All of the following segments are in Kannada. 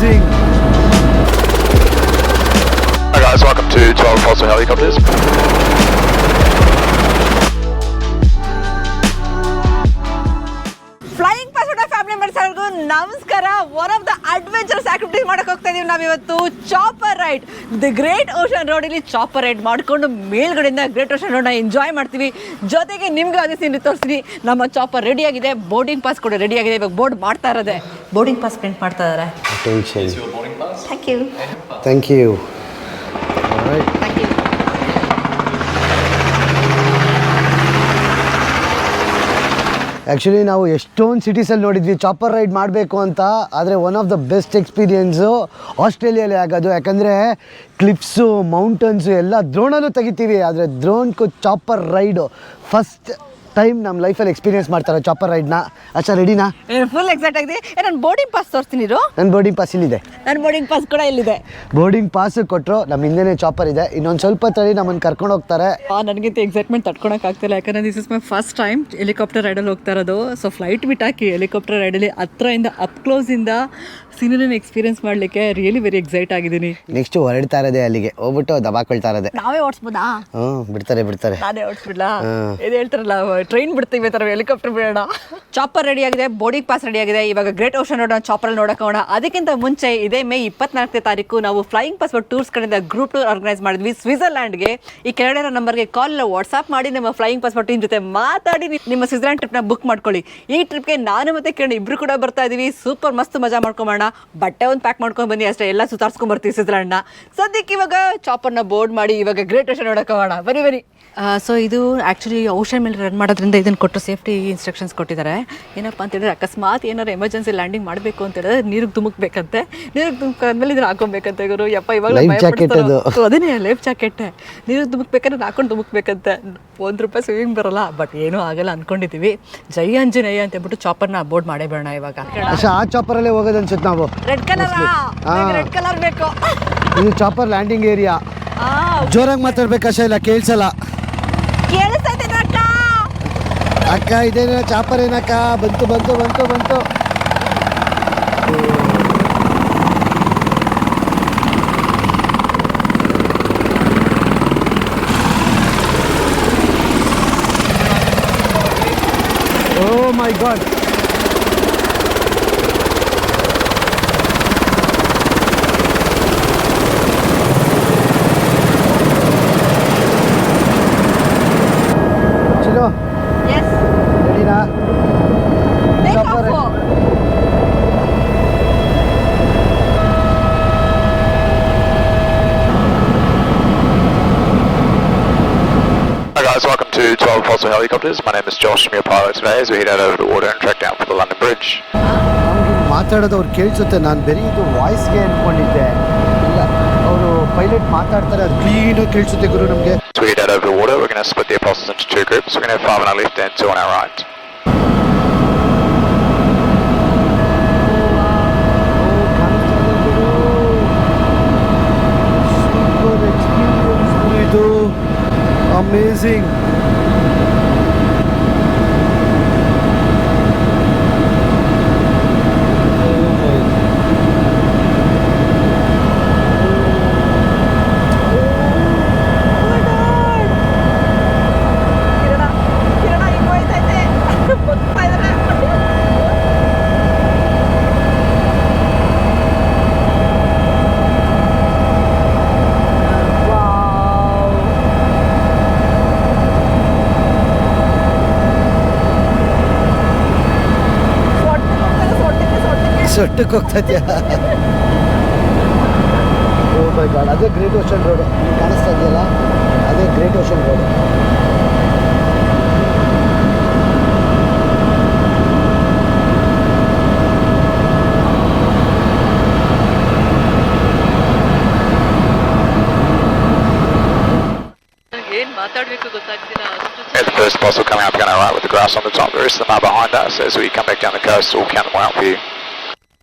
Amazing Hi guys, welcome to 12 Fossil Helicopters. Flying passport family members ಎಲ್ಲರಿಗೂ ನಮಸ್ಕಾರ. One of the adventures activity ಮಾಡಕ್ ಹೋಗ್ತಾ ಇದೀವಿ ನಾವಿವತ್ತು chopper ride the great ocean road ಇಲ್ಲಿ ಚಾಪರ್ ರೈಡ್ ಮಾಡಿಕೊಂಡು ಮೇಲ್ಗಡೆಯಿಂದ ಗ್ರೇಟ್ ಓಷನ್ ರೋಡ್ನ ಎಂಜಾಯ್ ಮಾಡ್ತೀವಿ. ಜೊತೆಗೆ ನಿಮ್ಗೆ ಅದೇ ಸೀನ್ ತೋರಿಸ್ತೀನಿ. ನಮ್ಮ ಚಾಪರ್ ರೆಡಿ ಆಗಿದೆ. ಬೋರ್ಡಿಂಗ್ ಪಾಸ್ ಕೂಡ ರೆಡಿ ಆಗಿದೆ. ಇವಾಗ ಬೋರ್ಡ್ ಮಾಡ್ತಾ ಇರೋದೆ. ಬೋರ್ಡಿಂಗ್ ಪಾಸ್ ಪ್ರಿಂಟ್ ಮಾಡ್ತಾ ಇದ್ದಾರೆ. Tension thank you thank you Thank you. Actually ನಾವು ಎಷ್ಟೊಂದು ಸಿಟೀಸಲ್ಲಿ ನೋಡಿದ್ವಿ. ಚಾಪರ್ ರೈಡ್ ಮಾಡಬೇಕು ಅಂತ. ಆದರೆ one of the best experience ಆಸ್ಟ್ರೇಲಿಯಲ್ಲಿ ಆಗೋದು. ಯಾಕಂದರೆ ಕ್ಲಿಪ್ಸು ಮೌಂಟನ್ಸು ಎಲ್ಲ ದ್ರೋಣಲ್ಲೂ ತೆಗಿತೀವಿ. ಆದರೆ ದ್ರೋಣ್ಕು ಚಾಪರ್ ರೈಡು ಫಸ್ಟ್ ಟೈಮ್ ನಮ್ಮ ಲೈಫಲ್ಲಿ ಎಕ್ಸ್ಪೀರಿಯನ್ಸ್ ಮಾಡ್ತಾರೆ ಚಾಪರ್ ರೈಡ್ನ ಅಚ್ಚಾ ರೆಡಿನಾ ಫುಲ್ ಎಕ್ಸೈಟ್ ಆಗಿದೆ. ಏ ನಾನು ಬೋರ್ಡಿಂಗ್ ಪಾಸ್ ತೋರಿಸ್ತೀನಿ ಇರು. ನನ್ನ ಬೋರ್ಡಿಂಗ್ ಪಾಸ್ ಇಲ್ಲಿದೆ. ನನ್ನ ಬೋರ್ಡಿಂಗ್ ಪಾಸ್ ಕೂಡ ಇಲ್ಲಿದೆ. ಬೋರ್ಡಿಂಗ್ ಪಾಸ್ ಕೊಟ್ಟರು ನಮ್ಮ ಹಿಂದೆನೇ ಚಾಪರ್ ಇದೆ. ಇನ್ನೊಂದು ಸ್ವಲ್ಪ ತಳಿ ನಮ್ಮನ್ನು ಕರ್ಕೊಂಡು ಹೋಗ್ತಾರೆ. ನನಗಿಂತ ಎಕ್ಸೈಟ್ಮೆಂಟ್ ತಡ್ಕೊಳಕ್ ಆಗ್ತಿಲ್ಲ. ಯಾಕಂದ್ರೆ this is my first time helicopter ರೈಡಲ್ಲಿ ಹೋಗ್ತಾ ಇರೋದು. ಸೊ ಫ್ಲೈಟ್ ಬಿಟ್ಟಾಕಿ ಹೆಲಿಕಾಪ್ಟರ್ ರೈಡಲ್ಲಿ ಹತ್ರದಿಂದ ಅಪ್ ಕ್ಲೋಸಿಂದ ಸೀನರಿನ ಎಕ್ಸ್ಪೀರಿಯನ್ಸ್ ಮಾಡ್ಲಿಕ್ಕೆ ರಿಯಲಿ ವೆರಿ ಎಕ್ಸೈಟ್ ಆಗಿದ್ದೀನಿ. ನೆಕ್ಸ್ಟ್ ಹೊರಡ್ತಾ ಇರೋದೇ ಅಲ್ಲಿಗೆ. ಹೋಗ್ಬಿಟ್ಟು ದಬಾಕೊಳ್ತಾ ಇರೋದೇ. ನಾವೇ ಓಡಿಸ್ಬೋದಾ? ಹ್ಞೂ ಬಿಡ್ತಾರೆ ಬಿಡ್ತಾರೆ. ನಾನೇ ಓಡಿಸ್ಬಿಡ್ಲಾ? ಇದು ಹೇಳ್ತಾರಲ್ಲ ಟ್ರೈನ್ ಬಿಡ್ತೀವಿ ಥರ ಹೆಲಿಕಾಪ್ಟರ್ ಬಿಡೋಣ. ಚಾಪರ್ ರೆಡಿ ಆಗಿದೆ ಬೋರ್ಡಿಂಗ್ ಪಾಸ್ ರೆಡಿ ಆಗಿದೆ. ಇವಾಗ ಗ್ರೇಟ್ ಓಷನ್ ನೋಡೋಣ ಚಾಪರ್ ನೋಡಕೋಣ ಅದಕ್ಕಿಂತ ಮುಂಚೆ ಇದೇ ಮೇ ಇಪ್ಪತ್ನಾಲ್ಕನೇ ತಾರೀಕು ನಾವು ಫ್ಲೈಯಿಂಗ್ ಪಾಸ್ಪೋರ್ಟ್ ಟೂರ್ಸ್ ಕಡೆಯಿಂದ ಗ್ರೂಪ್ ಟೂರ್ ಆರ್ಗನೈಸ್ ಮಾಡಿದ್ವಿ. ಸ್ವಿಟ್ಜರ್ಲ್ಯಾಂಡ್ಗೆ ಈ ಕೆಳಗಡೆ ನಂಬರ್ಗೆ ಕಾಲ್ ವಾಟ್ಸ್ಆಪ್ ಮಾಡಿ ನಮ್ಮ ಫ್ಲೈಯಿಂಗ್ ಪಾಸ್ಪೋರ್ಟ್ ಟೀಮ್ ಜೊತೆ ಮಾತಾಡಿ ನಿಮ್ಮ ನಿಮ್ಮ ಸ್ವಿಟ್ಜರ್ಲ್ಯಾಂಡ್ ಟ್ರಿಪ್ನ ಬುಕ್ ಮಾಡ್ಕೊಳ್ಳಿ. ಈ ಟ್ರಿಪ್ಗೆ ನಾನು ಮತ್ತೆ ಕಿರಣ್ ಇಬ್ರು ಕೂಡ ಬರ್ತಾ ಇದೀವಿ. ಸೂಪರ್ ಮಸ್ತ್ ಮಜಾ ಮಾಡ್ಕೊಂಬೋಣ ಬಟ್ಟೆ ಒಂದು ಪ್ಯಾಕ್ ಮಾಡ್ಕೊಂಡು ಬನ್ನಿ ಅಷ್ಟೇ ಎಲ್ಲ ಸುತಾರ್ಸ್ಕೊಂಡ್ ಬರ್ತೀವಿ ಅಣ್ಣ ಸದ್ಯಕ್ಕೆ ಇವಾಗ ಚಾಪರ್ನ ಬೋರ್ಡ್ ಮಾಡಿ ಇವಾಗ ಗ್ರೇಟ್ ಓಷನ್ ನೋಡಕ್ಕೆ ಹೋಗೋಣ. ಬನ್ನಿ ಬನ್ನಿ. ಸೊ ಇದು ಆ್ಯಕ್ಚುಲಿ ಔಷಧ ಮೇಲೆ ರನ್ ಮಾಡೋದ್ರಿಂದ ಇದನ್ನು ಕೊಟ್ಟು ಸೇಫ್ಟಿ ಇನ್ಸ್ಟ್ರಕ್ಷನ್ಸ್ ಕೊಟ್ಟಿದ್ದಾರೆ. ಏನಪ್ಪ ಅಂತ ಹೇಳಿದ್ರೆ ಅಕಸ್ಮಾತ್ ಏನಾರು ಎಮರ್ಜೆನ್ಸಿ ಲ್ಯಾಂಡಿಂಗ್ ಮಾಡಬೇಕು ಅಂತ ಹೇಳಿದ್ರೆ ನೀರಿಗೆ ಧುಮುಕ್ಬೇಕಂತೆ. ನೀರಿಗೆ ಧುಮುಕಾದ್ಮೇಲೆ ಇದನ್ನ ಹಾಕೊಬೇಕಂತೆ ಗುರು ಯಪ್ಪ ಇವಾಗ ಲೈಫ್ ಜಾಕೆಟ್ ಅದು. ಅದನ್ನೇ ಲೈಫ್ ಜಾಕೆಟ್ ನೀರು ಧುಮುಕ್ಬೇಕಾದ್ರೆ ಹಾಕೊಂಡು ಧುಮುಕ್ಬೇಕಂತೆ. ಒಂದು ರೂಪಾಯಿ ಸ್ವಿಮ್ಮಿಂಗ್ ಬರಲ್ಲ ಬಟ್ ಏನೂ ಆಗಲ್ಲ ಅನ್ಕೊಂಡಿದ್ದೀವಿ ಜೈ ಅಂಜನೇಯ ಅಂತ ಹೇಳ್ಬಿಟ್ಟು ಚಾಪರ್ನ ಬೋರ್ಡ್ ಮಾಡೇ ಬೇಡ ಇವಾಗ. ಅಷ್ಟೇ ಆ ಚಾಪರಲ್ಲೇ ಹೋಗೋದು ಅನ್ಸುತ್ತೆ? ನಾವು. ರೆಡ್ ಕಲರ್ ಹಾ. ರೆಡ್ ಕಲರ್ ಬೇಕು. ಇದು ಚಾಪರ್ ಲ್ಯಾಂಡಿಂಗ್ ಏರಿಯಾ ಜೋರಾಗಿ ಜೋರಾಗಿ ಮಾತಾಡ್ಬೇಕಷ್ಟೇ ಇಲ್ಲ ಕೇಳಿಸಲ್ಲ. ಕೇಳಿಸ್ತೈತೆ ಅಕ್ಕ ಅಕ್ಕ ಇದೇನ ಚಾಪರ್ ಏನಕ್ಕ? ಬಂತು ಬಂತು ಬಂತು ಬಂತು. ಓ my god to 12 Fossil Helicopters. My name is Josh, I'm your pilot today as we head out over the water and track down for the London Bridge. ನಮ್ಗೆ ಮಾತಾಡೋದು ಅವ್ರು ಕೇಳಿಸುತ್ತೆ ನಾನು ಬರೀ ಇದು ವಾಯ್ಸ್ಗೆ ಅಂದ್ಕೊಂಡಿದ್ದೆ ಇಲ್ಲ ಅವರು ಪೈಲಟ್ ಮಾತಾಡ್ತಾರೆ ಅದು ಕ್ಲೀನಾಗಿ ಕೇಳಿಸುತ್ತೆ ಗುರು ನಮಗೆ As we head out over the water, we're going to split the apostles into two groups. We're going to have five on our left and two on our right. ಇದು ಅಮೇಝಿಂಗ್ ಸೊಟ್ಟಕ್ಕೆ ಹೋಗ್ತಾ ಇದೆಯಾ ಓ ಮೈ ಗಾಡ್ ಅದೇ ಗ್ರೇಟ್ ಓಷನ್ ರೋಡ್ ಕಾಣಿಸ್ತಾ ಇದೆಯಲ್ಲ ಅದೇ ಗ್ರೇಟ್ ಓಷನ್ ರೋಡ್ ಏನ್ ಮಾತಾಡ್ಬೇಕು ಗೊತ್ತಾಗ್ತಿಲ್ಲ ಅಷ್ಟು Here's the first fossil coming up, going to right with the grass on the top. The rest of them are behind us. As we come back down the coast, we'll count them out for you.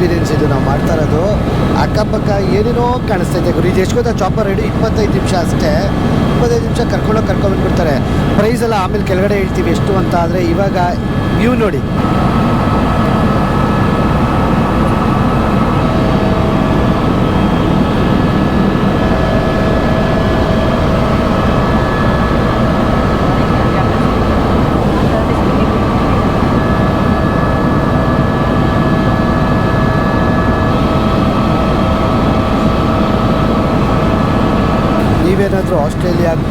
Experience ಇದು ನಾವು ಮಾಡ್ತಾ ಇರೋದು. ಅಕ್ಕಪಕ್ಕ ಏನೇನೋ ಕಾಣಿಸ್ತೈತೆ ಗುರು ಇದು. ಎಷ್ಟು ಗೊತ್ತಾ ಚಾಪರ್ ರೆಡಿ ಇಪ್ಪತ್ತೈದು ನಿಮಿಷ ಅಷ್ಟೇ. ಇಪ್ಪತ್ತೈದು ನಿಮಿಷ ಕರ್ಕೊಂಡೋಗಿ ಕರ್ಕೊಂಡ್ಬಿಟ್ಬಿಡ್ತಾರೆ ಪ್ರೈಸ್ ಎಲ್ಲ ಆಮೇಲೆ ಕೆಳಗಡೆ ಹೇಳ್ತೀವಿ ಎಷ್ಟು ಅಂತ ಆದರೆ ಇವಾಗ ವ್ಯೂ ನೋಡಿ.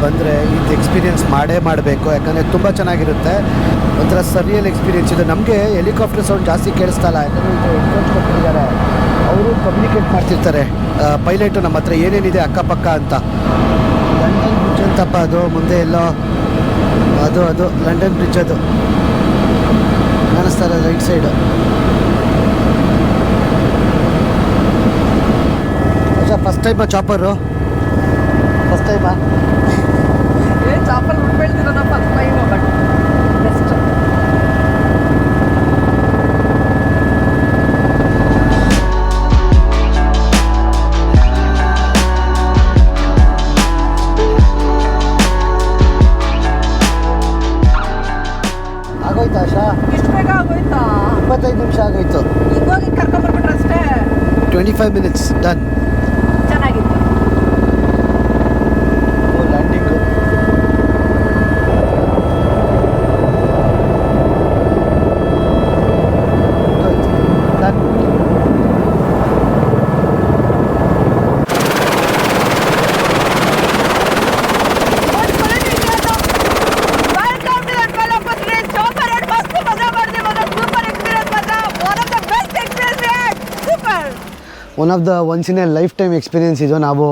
ಬಂದರೆ ಇದು ಎಕ್ಸ್ಪೀರಿಯೆನ್ಸ್ ಮಾಡೇ ಮಾಡಬೇಕು. ಯಾಕಂದರೆ ತುಂಬ ಚೆನ್ನಾಗಿರುತ್ತೆ. ಒಂಥರ ಸರಿಯಲ್ ಎಕ್ಸ್ಪೀರಿಯೆನ್ಸ್ ಇದು ನಮಗೆ ಹೆಲಿಕಾಪ್ಟರ್ ಸೌಂಡ್ ಜಾಸ್ತಿ ಕೇಳಿಸ್ತಾ ಇಲ್ಲ. ಯಾಕಂದರೆ ಇದು ಕೊಟ್ಟಿದ್ದಾರೆ. ಅವರು ಕಮ್ಯುನಿಕೇಟ್ ಮಾಡ್ತಿರ್ತಾರೆ. ಪೈಲಟು ನಮ್ಮ ಹತ್ರ ಏನೇನಿದೆ ಅಕ್ಕಪಕ್ಕ ಅಂತ. ಲಂಡನ್ ಬ್ರಿಡ್ಜ್ ಅಂತಪ್ಪ ಅದು, ಮುಂದೆ ಎಲ್ಲೋ ಅದು ಅದು ಲಂಡನ್ ಬ್ರಿಡ್ಜ್ ಅದು. ಕಾಣಿಸ್ತಾ ಇರೋದು ರೈಟ್ ಸೈಡು ಫಸ್ಟ್ ಟೈಮಾ ಚಾಪರು ಫಸ್ಟ್ ಟೈಮಾ five minutes. Done. One of the once in a lifetime experience ಇದು ನಾವು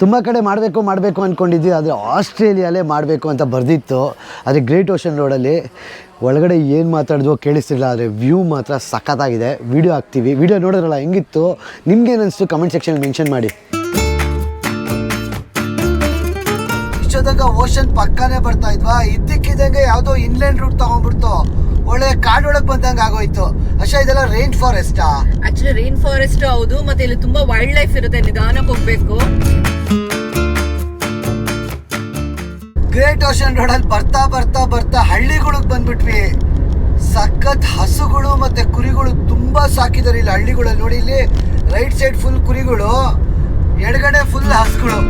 ತುಂಬ ಕಡೆ ಮಾಡಬೇಕು ಮಾಡಬೇಕು ಅಂದ್ಕೊಂಡಿದ್ವಿ ಆದರೆ ಆಸ್ಟ್ರೇಲಿಯಾಲೇ ಮಾಡಬೇಕು ಅಂತ ಬರೆದಿತ್ತು. ಆದರೆ ಗ್ರೇಟ್ ಓಷನ್ ರೋಡಲ್ಲಿ ಒಳಗಡೆ ಏನು ಮಾತಾಡಿದ್ವೋ ಕೇಳಿಸ್ತಿಲ್ಲ ಆದರೆ ವ್ಯೂ ಮಾತ್ರ ಸಖತ್ತಾಗಿದೆ. ವೀಡಿಯೋ ಹಾಕ್ತೀವಿ. ವೀಡಿಯೋ ನೋಡಿದ್ರಲ್ಲ, ಹೆಂಗಿತ್ತು? ನಿಮ್ಗೇನು ಅನಿಸ್ತು? ಕಮೆಂಟ್ ಸೆಕ್ಷನ್ ಮೆನ್ಷನ್ ಮಾಡಿ. ಇಷ್ಟೊತ್ತಂಗ ಓಷನ್ ಪಕ್ಕನೇ ಬರ್ತಾ ಇದ್ವಾ? ಇದ್ದಕ್ಕಿದ್ದಂಗೆ ಯಾವುದೋ ಇನ್ಲ್ಯಾಂಡ್ ರೂಟ್ ತಗೊಂಡ್ಬಿಡ್ತು. ಒಳ್ಳೆ ಕಾಡೊಳಗೆ ಬಂದಂಗೆ ಆಗೋಯ್ತು. ಅಶಾ ಇದೆಲ್ಲ ರೈನ್ ಫಾರೆಸ್ಟಾ ಆಕ್ಚುಲಿ ರೈನ್ ಫಾರೆಸ್ಟ್ ಹೌದು ಮತ್ತೆ ಇಲ್ಲಿ ತುಂಬಾ ವೈಲ್ಡ್ ಲೈಫ್ ಇರುತ್ತೆ ನಿಧಾನಕ್ಕೆ ಹೋಗ್ಬೇಕು. ಗ್ರೇಟ್ ಓಷನ್ ರೋಡ್ ಅಲ್ಲಿ ಬರ್ತಾ ಬರ್ತಾ ಬರ್ತಾ ಹಳ್ಳಿಗಳಿಗೆ ಬಂದ್ಬಿಟ್ವಿ. ಸಖತ್ ಹಸುಗಳು ಮತ್ತೆ ಕುರಿಗಳು ತುಂಬಾ ಸಾಕಿದಾರೆ ಇಲ್ಲಿ ಹಳ್ಳಿಗಳಲ್ಲಿ. ನೋಡಿ ಇಲ್ಲಿ ರೈಟ್ ಸೈಡ್ ಫುಲ್ ಕುರಿಗಳು ಎಡಗಡೆ ಫುಲ್ ಹಸುಗಳು.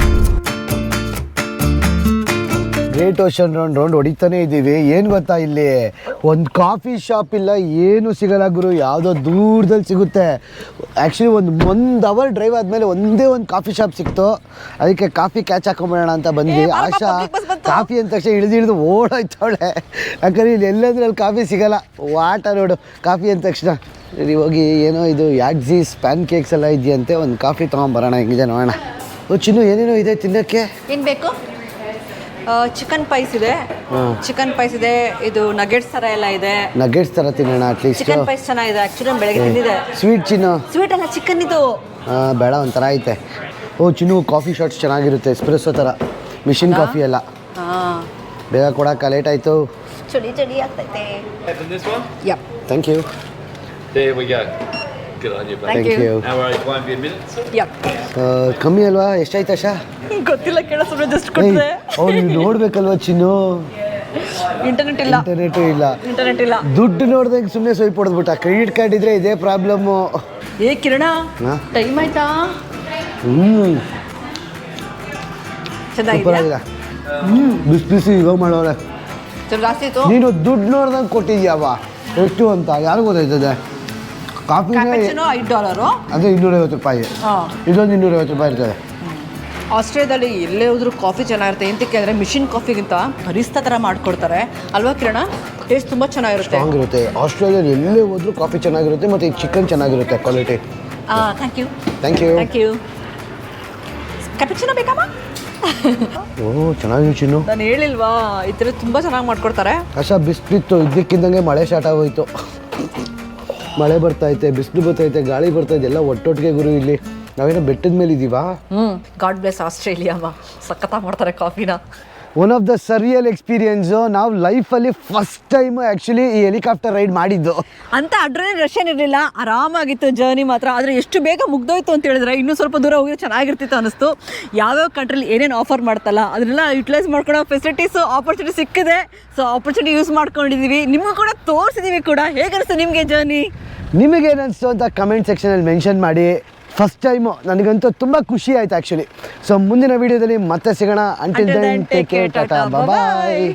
ಗ್ರೇಟ್ ಓಷನ್ ರೌಂಡ್ ರೌಂಡ್ ಹೊಡಿತಾನೆ ಇದ್ದೀವಿ. ಏನು ಗೊತ್ತಾ ಇಲ್ಲಿ? ಒಂದು ಕಾಫಿ ಶಾಪ್ ಇಲ್ಲ ಏನು ಸಿಗಲ್ಲ ಗುರು. ಯಾವುದೋ ದೂರದಲ್ಲಿ ಸಿಗುತ್ತೆ. ಆ್ಯಕ್ಚುಲಿ ಒಂದು ಒಂದು ಅವರ್ ಡ್ರೈವ್ ಆದಮೇಲೆ ಒಂದೇ ಒಂದು ಕಾಫಿ ಶಾಪ್ ಸಿಕ್ತು. ಅದಕ್ಕೆ ಕಾಫಿ ಕ್ಯಾಚ್ ಹಾಕೊಂಬಿಡೋಣ ಅಂತ ಬಂದ್ವಿ. ಆಶಾ. ಕಾಫಿ ಅಂದ ತಕ್ಷಣ ಇಳಿದು ಇಳಿದು ಓಡೋಯ್ತವಳೆ. ಯಾಕಂದ್ರೆ ಇಲ್ಲಿ ಎಲ್ಲದ್ರಲ್ಲಿ ಕಾಫಿ ಸಿಗಲ್ಲ. ವಾಟ ನೋಡು ಕಾಫಿ ಅಂದ ತಕ್ಷಣ ಇಲ್ಲಿ ಹೋಗಿ ಏನೋ ಇದು ಯಾಡ್ಜೀಸ್ ಪ್ಯಾನ್ ಕೇಕ್ಸ್ ಎಲ್ಲ ಇದೆಯಂತೆ ಒಂದು ಕಾಫಿ ತೊಗೊಂಬರೋಣ ಹಿಂಗಿದೆ ನೋಡೋಣ. ಚಿನ್ನು ಏನೇನೋ ಇದೆ ತಿನ್ನೋಕ್ಕೆ? ಏನು ಬೇಕು? ಚಿಕನ್ ಪೈಸ್ ಇದೆ. ಚಿಕನ್ ಪೈಸ್ ಇದೆ. ಇದು ನಗೆಟ್ಸ್ ತರ ಎಲ್ಲ ಇದೆ. ನಗೆಟ್ಸ್ ತರ ತಿನ್ನೋಣ ಅಟ್ಲೀಸ್ಟ್ ಚಿಕನ್ ಪೈಸ್ ಚೆನ್ನಾಗಿದೆ. ಆಕ್ಚುಲಿ ಬೆಳಗ್ಗೆ ತಿಂದಿದೆ ಸ್ವೀಟ್ ಚಿನ್ನು. ಸ್ವೀಟ್ ಅಲ್ಲ ಚಿಕನ್ ಇದು. ಬೇಡ ಒಂಥರ ಐತೆ. ಓ ಚಿನ್ನು ಕಾಫಿ ಶಾಟ್ಸ್ ಚೆನ್ನಾಗಿರುತ್ತೆ. ಎಸ್ಪ್ರೆಸ್ಸೋ ಥರ ಮಿಷಿನ್? ಕಾಫಿ ಎಲ್ಲ ಬೇಗ ಕೊಡಕ್ಕೆ ಲೇಟ್ ಆಯಿತು. ಚಳಿ ಚಳಿ ಆಗ್ತೈತೆ. Yeah thank you. Good on you. Thank you. You No worries, won't be a minute. sir. Yup ಕಮ್ಮಿ ಅಲ್ವಾ? ಎಷ್ಟಾಯ್ತು ಆಶಾ ಗೊತ್ತಿಲ್ಲ ಕೇಳೋ ಸುಮ್ಮನೆ ಜಸ್ಟ್ ಕೊಟ್ಟರೆ ಅವ್ನು ನೋಡ್ಬೇಕಲ್ವಾ ಚಿನ್ನು? ಇಂಟರ್ನೆಟ್ ಇಲ್ಲ. ಇಂಟರ್ನೆಟ್ ಇಲ್ಲ. ಇಂಟರ್ನೆಟ್ ಇಲ್ಲ. ದುಡ್ಡು ನೋಡ್ದಂಗೆ ಸುಮ್ಮನೆ ಸ್ವೈಪ್ ಹೊಡೆದ್ಬಿಟ್ಟ. ಕ್ರೆಡಿಟ್ ಕಾರ್ಡ್ ಇದ್ರೆ ಇದೇ ಪ್ರಾಬ್ಲಮ್ಮು ಏ ಕಿರಣ. ಹಾ? ಟೈಮ್ ಆಯ್ತಾ? ಹ್ಞೂ ಸೂಪರ್ ಚೆನ್ನಾಗಿದೆ ಆಗಿದೆ ಹ್ಞೂ ಬಿಸಿ ಬಿಸಿ ಇವಾಗ ಮಾಡೋರೆ. ಸ್ವಲ್ಪ ಜಾಸ್ತಿ ಇತ್ತು ನೀನು ದುಡ್ಡು ನೋಡ್ದಂಗೆ ಕೊಟ್ಟಿದ್ಯಾವ ಎಷ್ಟು ಅಂತ? ಯಾರು ಗೊತ್ತಾಯ್ತದೆ? ಕಾಫಿನೇ ಕ್ಯಾಪೆಚಿನೋ ಐದು ಡಾಲರು ಅದೇ ಇನ್ನೂರೈವತ್ತು ರೂಪಾಯಿ. ಇದೊಂದು ಇನ್ನೂರೈವತ್ತು ರೂಪಾಯಿ ಇರ್ತದೆ. ಆಸ್ಟ್ರೇಲಿಯಾದಲ್ಲಿ ಎಲ್ಲೇ ಹೋದ್ರೂ ಕಾಫಿ ಚೆನ್ನಾಗಿರುತ್ತೆ. ಏನಕ್ಕೆ ಅಂದರೆ ಮಿಷಿನ್ ಕಾಫಿಗಿಂತ ಬರಿಸ್ತಾ ಥರ ಮಾಡಿಕೊಡ್ತಾರೆ. ಅಲ್ವಾ ಕಿರಣ? ಟೇಸ್ಟ್ ತುಂಬ ಚೆನ್ನಾಗಿರುತ್ತೆ. ಇರುತ್ತೆ. ಆಸ್ಟ್ರೇಲಿಯಲ್ಲಿ ಎಲ್ಲೇ ಹೋದ್ರೂ ಕಾಫಿ ಚೆನ್ನಾಗಿರುತ್ತೆ ಮತ್ತು ಈ ಚಿಕನ್ ಚೆನ್ನಾಗಿರುತ್ತೆ quality thank you thank you thank you cappuccino ಬೇಕಮ್ಮ ಓ ಚೆನ್ನಾಗಿ ಚಿನ್ನು. ನಾನು ಹೇಳಿಲ್ವಾ? ಈ ಥರ ತುಂಬ ಚೆನ್ನಾಗಿ ಮಾಡ್ಕೊಡ್ತಾರೆ. ಕಷ ಬಿಸ್ಲಿತ್ತು ಇದ್ದಕ್ಕಿದ್ದಂಗೆ ಮಳೆ ಸ್ಟಾರ್ಟ್ ಆಗೋಯ್ತು. ಮಳೆ ಬರ್ತೈತೆ ಬಿಸಿಲು ಬರ್ತೈತೆ ಗಾಳಿ ಬರ್ತೈತೆ ಎಲ್ಲ ಒಟ್ಟೊಟ್ಟಿಗೆ ಗುರು ಇಲ್ಲಿ. ನಾವೇನೋ ಬೆಟ್ಟದ ಮೇಲೆ ಇದ್ದೀವಾ ಹ್ಞೂ ಗಾಡ್ ಬ್ಲೆಸ್ ಆಸ್ಟ್ರೇಲಿಯಾವ. ಸಖತ್ತಾಗಿ ಮಾಡ್ತಾರೆ ಕಾಫಿನ. One of the surreal experience ನಾವು ಲೈಫಲ್ಲಿ ಫಸ್ಟ್ ಟೈಮ್ ಆ್ಯಕ್ಚುಲಿ ಈ ಹೆಲಿಕಾಪ್ಟರ್ ರೈಡ್ ಮಾಡಿದ್ದು. ಅಂತ ಅಡ್ರೇ ರಶ್ ಏನಿರಲಿಲ್ಲ ಆರಾಮಾಗಿತ್ತು ಜರ್ನಿ ಮಾತ್ರ. ಆದರೆ ಎಷ್ಟು ಬೇಗ ಮುಗ್ದೋಯ್ತು ಅಂತ ಹೇಳಿದ್ರೆ ಇನ್ನೂ ಸ್ವಲ್ಪ ದೂರ ಹೋಗಿದ್ರೆ ಚೆನ್ನಾಗಿರ್ತಿತ್ತು ಅನಿಸ್ತು ಯಾವ್ಯಾವ ಕಂಟ್ರಿಲಿ ಏನೇನು ಆಫರ್ ಮಾಡ್ತಲ್ಲ ಅದನ್ನೆಲ್ಲ ಯುಟಿಲೈಸ್ ಮಾಡ್ಕೊಳ್ಳೋ ಫೆಸಿಲಿಟೀಸು ಆಪರ್ಚುನಿಟಿ ಸಿಕ್ಕಿದೆ. ಸೊ ಆಪರ್ಚುನಿಟಿ ಯೂಸ್ ಮಾಡ್ಕೊಂಡಿದ್ದೀವಿ ನಿಮಗೂ ಕೂಡ ತೋರಿಸಿದ್ದೀವಿ ಕೂಡ. ಹೇಗನಿಸ್ತು ನಿಮಗೆ ಜರ್ನಿ ನಿಮಗೇನು ಅನಿಸ್ತು ಅಂತ ಕಮೆಂಟ್ ಸೆಕ್ಷನಲ್ಲಿ ಮೆನ್ಷನ್ ಮಾಡಿ. ಫಸ್ಟ್ ಟೈಮು ನನಗಂತೂ ತುಂಬ ಖುಷಿ ಆಯ್ತು ಆ್ಯಕ್ಚುಲಿ ಸೊ ಮುಂದಿನ ವೀಡಿಯೋದಲ್ಲಿ ಮತ್ತೆ ಸಿಗೋಣ. Until then take care tata bye